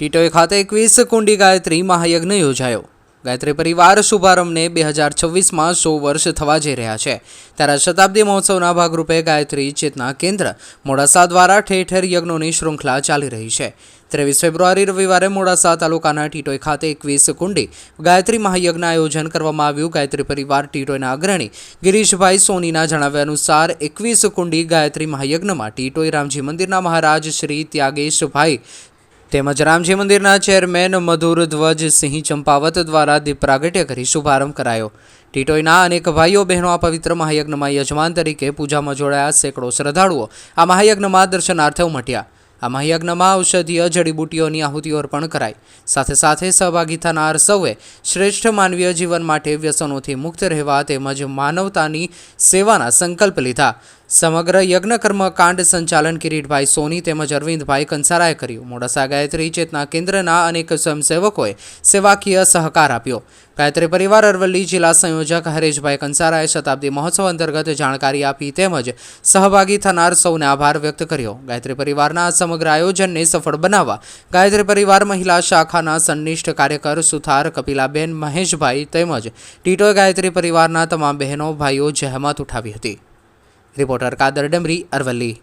ટીટોઈ ખાતે એકવીસ કુંડી ગાયત્રી મહાયજ્ઞ યોજાયો. ગાયત્રી પરિવાર શુભારંભને બે હજાર છવ્વીસમાં સો વર્ષ થવા જઈ રહ્યા છે. ત્યારે શતાબ્દી મહોત્સવના ભાગરૂપે ગાયત્રી ચેતના કેન્દ્ર, મોડાસા દ્વારા ઠેર ઠેર યજ્ઞોની શૃંખલા ચાલી રહી છે. ત્રેવીસ ફેબ્રુઆરી રવિવારે મોડાસા તાલુકાના ટીટોઈ ખાતે એકવીસ કુંડી ગાયત્રી મહાયજ્ઞ આયોજન કરવામાં આવ્યું. ગાયત્રી પરિવાર ટીટોઈના અગ્રણી ગિરીશભાઈ સોનીના જણાવ્યા અનુસાર એકવીસ કુંડી ગાયત્રી મહાયજ્ઞમાં ટીટોઈ રામજી મંદિરના મહારાજ શ્રી ત્યાગેશભાઈ તેમજ રામજી મંદિરના ચેરમેન મધુર ધ્વજ સિંહ ચંપાવત દ્વારા દીપ પ્રાગટ્ય કરી શુભારંભ કરાયો. ટીટોઈના અનેક ભાઈઓ, બહેનો આ પવિત્ર મહાયજ્ઞમાં યજમાન તરીકે પૂજામાં જોડાયા સેંકડો શ્રદ્ધાળુઓ આ મહાયજ્ઞમાં દર્શનાર્થે ઉમટ્યા. આ મહાયજ્ઞમાં ઔષધીય જડીબુટીઓની આહુતિઓ અર્પણ કરાઈ. સાથે સાથે સહભાગી થનાર સૌએ શ્રેષ્ઠ માનવીય જીવન માટે વ્યસનોથી મુક્ત રહેવા તેમજ માનવતાની સેવાના સંકલ્પ લીધા. સમગ્ર યજ્ઞ કર્મકાંડ સંચાલન કિરીટભાઈ સોની તેમજ અરવિંદભાઈ કંસારાએ કર્યું. મોડાસા ગાયત્રી ચેતના કેન્દ્રના અનેક સ્વયંસેવકોએ સેવાકીય સહકાર આપ્યો. ગાયત્રી પરિવાર અરવલ્લી જિલ્લા સંયોજક હરેશભાઈ કંસારાએ શતાબ્દી મહોત્સવ અંતર્ગત જાણકારી આપી તેમજ સહભાગી થનાર સૌને આભાર વ્યક્ત કર્યો. ગાયત્રી પરિવારના સમગ્ર આયોજનને સફળ બનાવવા ગાયત્રી પરિવાર મહિલા શાખાના સંનિષ્ઠ કાર્યકર સુથાર કપિલાબેન મહેશભાઈ તેમજ ટીટો ગાયત્રી પરિવારના તમામ બહેનો, ભાઈઓ જહેમત ઉઠાવી હતી. રિપોર્ટર કાદર ડમરી અરવલ્લી